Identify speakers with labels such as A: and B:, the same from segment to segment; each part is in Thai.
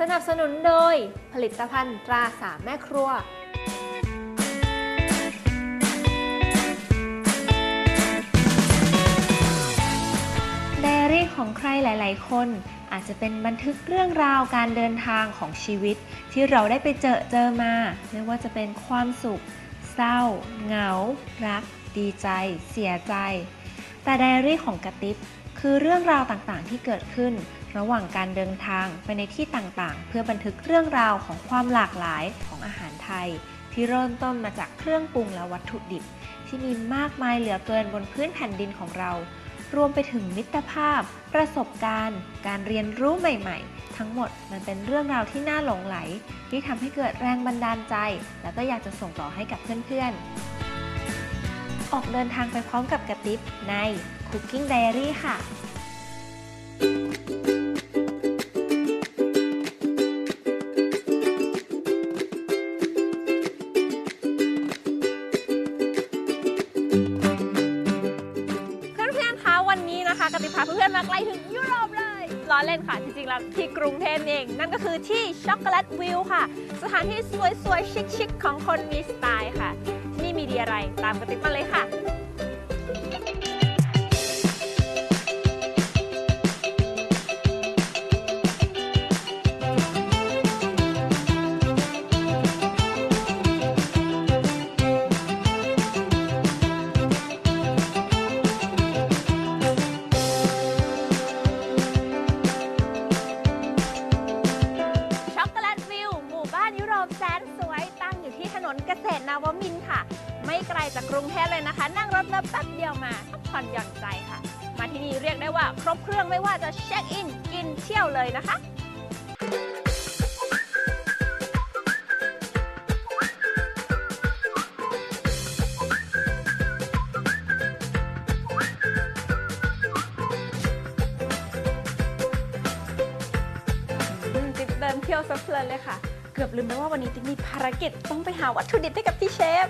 A: สนับสนุนโดยผลิตภัณฑ์ตราสามแม่ครัว ไดอารี่ของใครหลาย ๆ คน อาจจะเป็นบันทึกเรื่องราวการเดินทางของชีวิต ที่เราได้ไปเจอเจอมา ไม่ว่าจะเป็นความสุข เศร้า เหงา รัก ดีใจ เสียใจ แต่ไดอารี่ของกระติบคือเรื่องราวต่าง ๆ ที่เกิดขึ้น ระหว่างการเดินทางไปในที่ต่างๆ เพื่อบันทึกเรื่องราวของความหลากหลายของอาหารไทย ที่เริ่มต้นมาจากเครื่องปรุงและวัตถุดิบ ที่มีมากมายเหลือเกินบนพื้นแผ่นดินของเรา รวมไปถึงมิตรภาพ ประสบการณ์ การเรียนรู้ใหม่ ๆ ทั้งหมดมันเป็นเรื่องราวที่น่าหลงไหล ที่ทำให้เกิดแรงบันดาลใจ แล้วก็อยากจะส่งต่อให้กับเพื่อนๆออกเดินทางไปพร้อมกับกระติบใน Cooking Diary ค่ะ
B: ลถึงยุโรปเลยล้อเล่นค่ะ จริงๆแล้วที่กรุงเทพเอง นั่นก็คือที่ช็อกโกแลตวิวค่ะ สถานที่สวยๆ ชิคๆของคนมีสไตล์ค่ะ ที่นี่มีดีอะไรตามกระติบมาเลยค่ะ นเกษตรนวมินค่ะ ไม่ไกลจากกรุงเทพเลยนะคะ นั่งรถมาแป๊บเดียวมาพักผ่อนหย่อนใจค่ะ มาที่นี่เรียกได้ว่า ครบเครื่องไม่ว่าจะเช็คอินกินเที่ยวเลยนะคะเดินเที่ยวซะเพลินเลยค่ะ เกือบลืมไปว่าวันนี้ติ๊กมีภารกิจต้องไปหาวัตถุดิบให้กับพี่เชฟ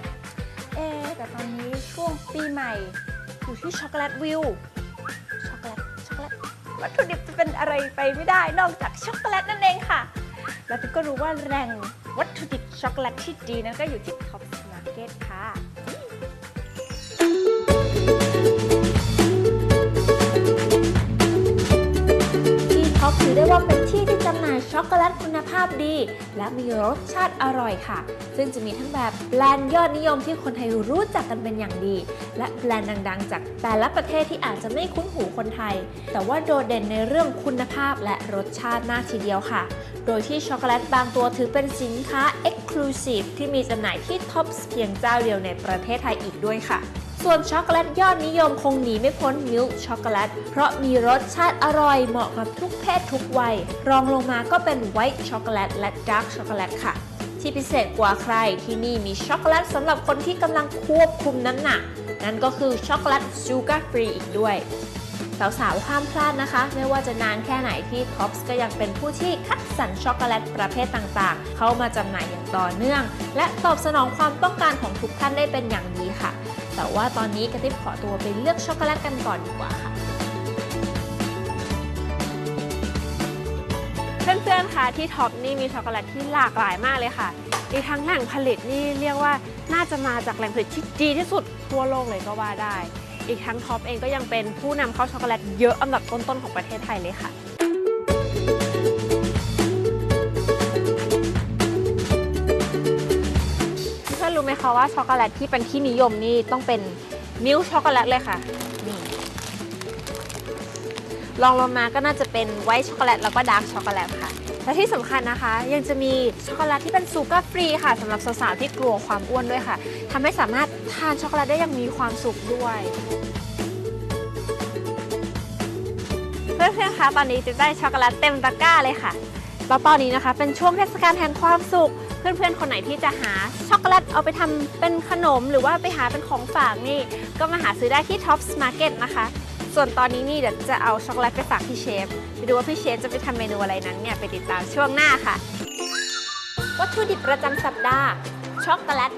B: เอ๊แต่ตอนนี้ช่วงปีใหม่อยู่ที่ช็อกโกแลตวิว ช็อกโกแลต ช็อกโกแลต วัตถุดิบจะเป็นอะไรไปไม่ได้นอกจากช็อกโกแลตนั่นเองค่ะ แล้วติ๊กก็รู้ว่าแหล่งวัตถุดิบช็อกโกแลตที่ดีนั้นก็อยู่ที่ท็อปส์มาร์เก็ตค่ะ
A: ช็อกโกแลตคุณภาพดี และมีรสชาติอร่อยค่ะ ซึ่งจะมีทั้งแบบแบรนด์ยอดนิยมที่คนไทยรู้จักกันเป็นอย่างดี และแบรนด์ดังๆ จากแต่ละประเทศที่อาจจะไม่คุ้นหูคนไทย แต่ว่าโดดเด่นในเรื่องคุณภาพและรสชาติมากทีเดียวค่ะ โดยที่ช็อกโกแลตบางตัวถือเป็นสินค้า Exclusive ที่มีจำหน่ายที่ท็อปส์เพียงเจ้าเดียวในประเทศไทยอีกด้วยค่ะ ส่วนช็อกโกแลตยอดนิยมคงหนีไม่พ้นมิลช็อกโกแลต เพราะมีรสชาติอร่อยเหมาะกับทุกเพศทุกวัย รองลงมาก็เป็นไวท์ช็อกโกแลตและดาร์กช็อกโกแลตค่ะที่พิเศษกว่าใครที่นี่มีช็อกโกแลตสำหรับคนที่กำลังควบคุมน้ำหนัก นั่นก็คือช็อกโกแลตชูการ์ฟรีอีกด้วย สาวๆ ห้ามพลาดนะคะ ไม่ว่าจะนานแค่ไหนที่ท็อปส์ก็ยังเป็นผู้ที่คัดสรรช็อกโกแลตประเภทต่างๆ เข้ามาจำหน่ายอย่างต่อเนื่อง และตอบสนองความต้องการของทุกท่านได้เป็นอย่างดีค่ะ แต่ว่าตอนนี้กระติบขอตัวไปเลือกช็อกโกแลตกันก่อนดีกว่าค่ะ
B: เพื่อนๆ คะที่ท็อปนี่มีช็อกโกแลตที่หลากหลายมากเลยค่ะ อีกทั้งแหล่งผลิตนี่เรียกว่าน่าจะมาจากแหล่งผลิตที่ดีที่สุดทั่วโลกเลยก็ว่าได้ อีกทั้งท็อปเองก็ยังเป็นผู้นำเข้าช็อกโกแลตเยอะอันดับต้นๆของประเทศไทยเลยค่ะเพื่อนรู้ไหมคะว่าช็อกโกแลตที่เป็นที่นิยมนี่ต้องเป็นมิลช็อกโกแลตเลยค่ะนี่ลองลงมาก็น่าจะเป็นไวท์ช็อกโกแลตแล้วก็ดาร์กช็อกโกแลตค่ะ และที่สำคัญนะคะ ยังจะมีช็อกโกแลตที่เป็นซูเการ์ฟรีค่ะสำหรับสาวๆที่กลัวความอ้วนด้วยค่ะทำให้สามารถทานช็อกโกแลตได้อย่างมีความสุขด้วยเพื่อนๆคะตอนนี้จะได้ช็อกโกแลตเต็มตะกร้าเลยค่ะแล้วตอนนี้นะคะ เป็นช่วงเทศกาลแห่งความสุข เพื่อนๆ คนไหนที่จะหาช็อกโกแลตเอาไปทำเป็นขนม หรือว่าไปหาเป็นของฝากนี่ ก็มาหาซื้อได้ที่ Tops Market นะคะ ส่วนตอนนี้นี่เดี๋ยวจะเอาช็อกโกแลตไปฝากพี่เชฟ ไปดูว่าพี่เชฟจะไปทำเมนูอะไรนั้นเนี่ยไปติดตามช่วงหน้าค่ะ
A: วัตถุดิบประจำสัปดาห์ช็อกโกแลต